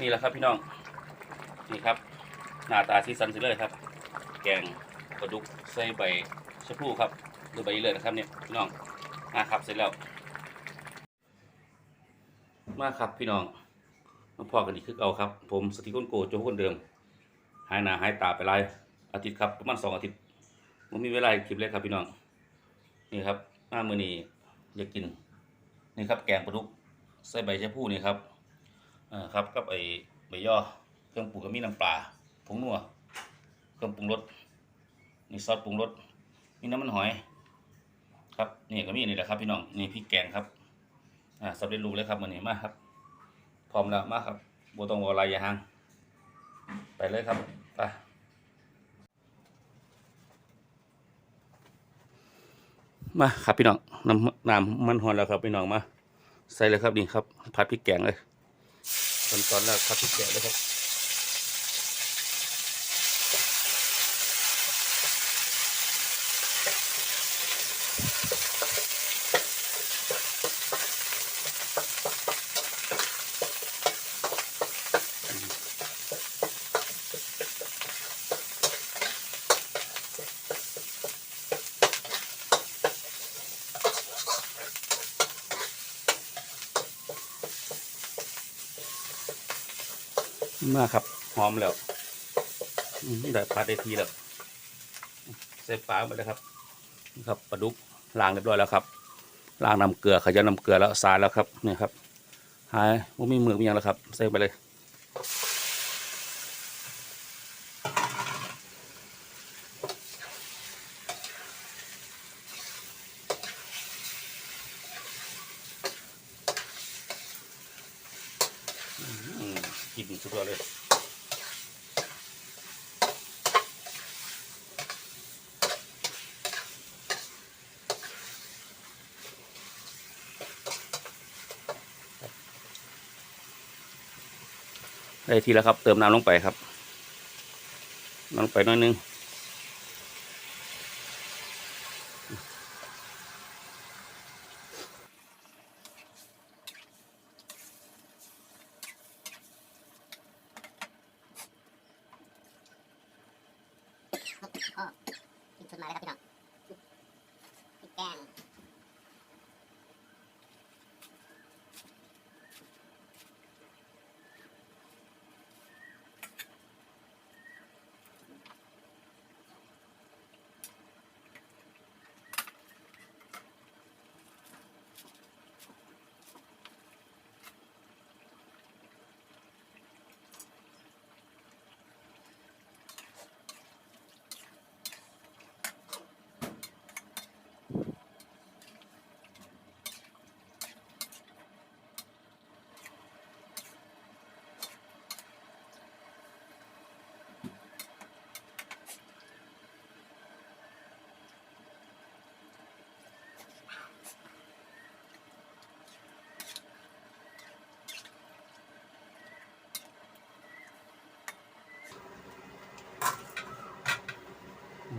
นี่แหละครับพี่น้อง นี่ครับ หน้าตาสีสันสิเลยครับ แกงปลาดุกใส่ใบชะพลูครับหรือใบเลยนะครับเนี่ยพี่น้องมาครับเสร็จแล้ว มาครับพี่น้องมาพอกันอีกคือเก่าครับ ผมสติก้นโกโจคนเดิม หายหน้าหายตาไปหลายอาทิตย์ครับประมาณสองอาทิตย์ผมมีเวลาคลิปเลยครับพี่น้องนี่ครับมามือนี้อยากกินนี่ครับแกงปลาดุกใส่ใบชะพูนี่ครับ อ่าครับกับไอใบย่อเครื่องปรุงก็มีน้ำปลาผงนัวเครื่องปรุงรสนี่ซอสปรุงรสมีน้ำมันหอย ครับนี่ก็มีนี่แหละครับพี่น้องนี่พริกแกงครับอ่าสำเร็จรูปเลยครับมือนี้มาครับ พร้อมแล้วมาครับบัต้องวอลายยาห่างไปเลยครับไปมาครับพี่น้องน้ำน้ำมันหอนแล้วครับพี่น้องมา ใส่เลยครับนี่ครับผัดพริกแกงเลย ตอนตอนแรกผัดที่แกะนะครับ มาครับหอมแล้วได้ผัดได้ทีแล้วใส่ปลาไปเลยครับครับปลาดุกล้างเรียบร้อยแล้วครับล้างน้ำเกลือขยันน้ำเกลือแล้วสารแล้วครับเนี่ยครับหายไม่มีมือมีอย่างแล้วครับใส่ไปเลย อืม กินสุดยอดเลยได้ทีแล้วครับ เติมน้ำลงไปครับน้ำลงไปน้อยนึง ก็กิน ชุดมาแล้วครับพี่น้องพริกแกง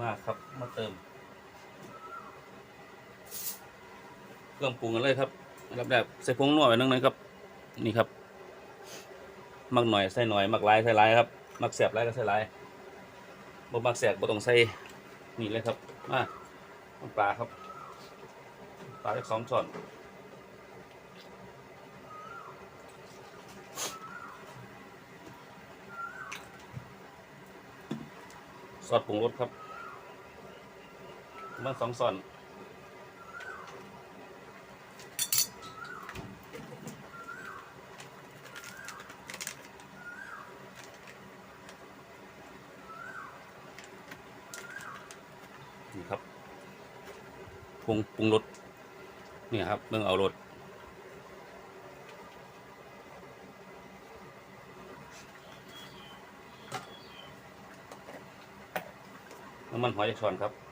มากครับ มาเติม เครื่องปรุงกันเลยครับรับแบบใส่ผงนัวไปนึงนะครับ นี่ครับ มักหน่อยใส่หน่อย มักลายใส่ลายครับ มักแสบลายก็ใส่ลายบ่มักแสบบ่ต้องใส่นี่เลยครับมาปลาครับ ปลาได้สองช้อนซอสปรุงรสครับ มันสองช้อนนี่ครับปรุงปรุงรสนี่ครับเรื่องเอารสน้ำมันหอยช้อนครับ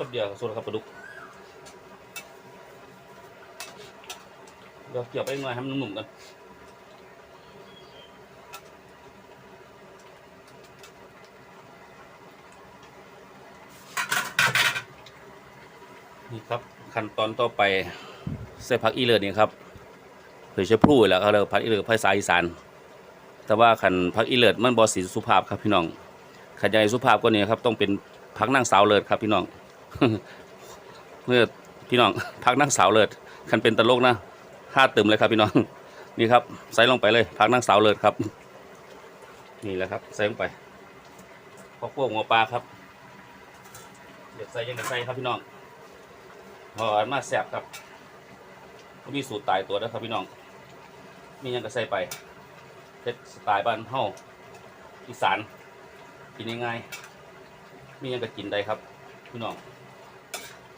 กับเดียวสุดแล้วครับปลาดุกเดี๋ยวเกี่ยวไปหน่อยให้มันนุ่มๆกันนี่ครับขั้นตอนต่อไปใส่ผักอีเลิศนี่ครับเผยเชพลูแหล้วเขาเรียกว่าผักอีเลิศภาษาอีสาน แต่ว่าขันผักอีเลิศมันบอสีสุภาพครับพี่น้องขันใหญ่สุภาพกว่านี้ครับต้องเป็นผักนั่งสาวเลิศครับพี่น้อง เมื่อพี่น้องพักนั่งสาวเลิศคันเป็นตลกนะห้าตึมเลยครับพี่น้องนี่ครับใส่ลงไปเลยพักนั่งสาวเลิศครับ นี่แหละครับใส่ลงไปพอพวกหัวปลาครับเดี๋ยวใส่ยังไงใส่ครับพี่น้องพออันมาแสบครับก็มีสูตรตายตัวนะครับพี่น้องมียังก็ใส่ไปเพชรสไตล์บ้านเฮาอีสานกินง่ายๆมียังก็กินได้ครับ พี่น้อง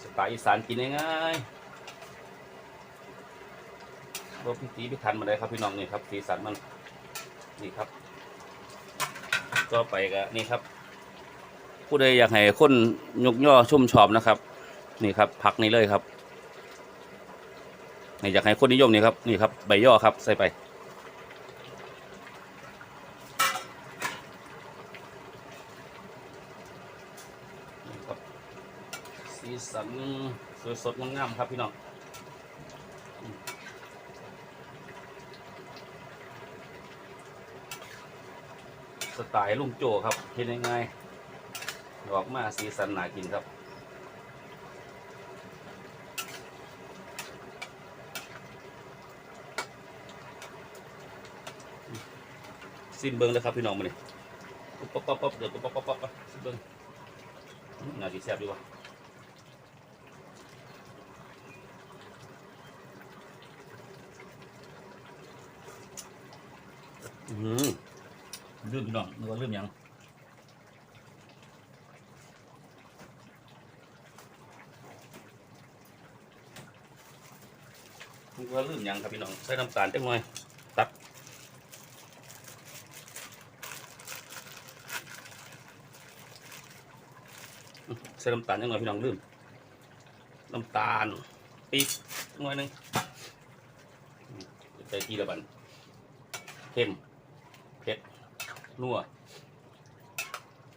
สไตล์อีสานกินง่ายๆรบพิธีพิธันมาได้ครับพี่น้องนี่ครับสีสันมันนี่ครับก็ไปก็นี่ครับ ผู้ใดอยากให้คนยกย่อชุ่มชอบนะครับ นี่ครับผักนี่เลยครับนี่อยากให้คนนิยมนี่ครับนี่ครับใบย่อครับใส่ไปนี่ครับ สีสั นสวยสดงามๆครับพี่น้องสไตล์ลุงโจครับเห็นง่ายๆออกมาสีสันน่ากินครับสิ้นเบิ้งเลยครับพี่น้องมาเนี่ยป๊บป๊บป๊บเดี๋ยวป๊บป๊บป๊บป๊บสิ้นเบิ้งน่าดีแซ่บดีว่ะ ลืมพี่น้องนึกว่าลืมหยังนึกว่าลืมหยังครับพี่น้องใส่น้ำตาลจังหน่อยตัดใส่น้ำตาลจังหน่อยพี่น้องลืมน้ำตาลปี๊บหน่อยหนึงใส่ทีละบันเข้ม นัว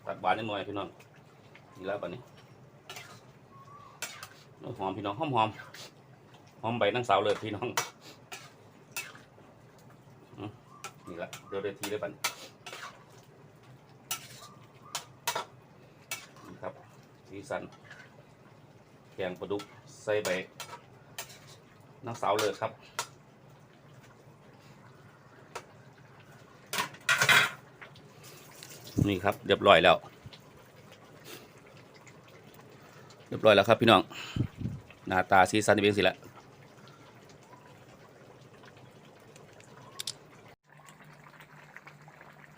ตัดหวานนิดหน่อยพี่น้องนี่แล้วปะนี้หอมพี่น้องหอมหอมหอมใบนั่งสาวเลยพี่น้องนี่ละเดี๋ยวเดี๋ยวทีเลยปันนี่ครับสีสันแกงปลาดุกใส่ใบนั่งสาวเลยครับ นี่ครับ เรียบร้อยแล้ว เรียบร้อยแล้วครับพี่น้อง หน้าตาสีสันเป็นสิละ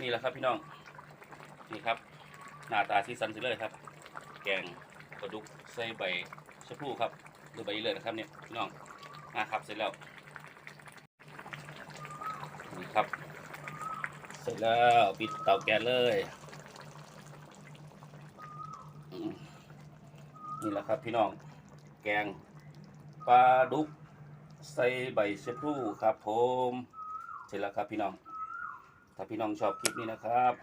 นี่แหละครับพี่น้อง นี่ครับ หน้าตาสีสันสิเลยครับ แกงปลาดุกใส่ใบชะพลูครับหรือใบเลยนะครับเนี่ยพี่น้องนะครับเสร็จแล้วนี่ครับ สร็จแล้วปิดเตาแก๊สเลย นี่แหละครับพี่น้อง แกงปลาดุกใส่ใบชะพลูครับผม เสร็จแล้วครับพี่น้อง ถ้าพี่น้องชอบคลิปนี้นะครับ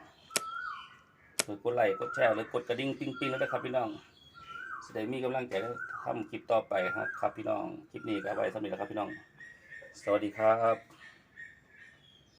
กดไลค์กดแชร์หรือกดกระดิ่งปิ๊งปิ๊งแล้วนะครับพี่น้องจะได้มีกำลังใจทำคลิปต่อไปครับครับ พี่น้อง คลิปนี้ก็ไว้สำหรับแล้วครับพี่น้อง สวัสดีครับ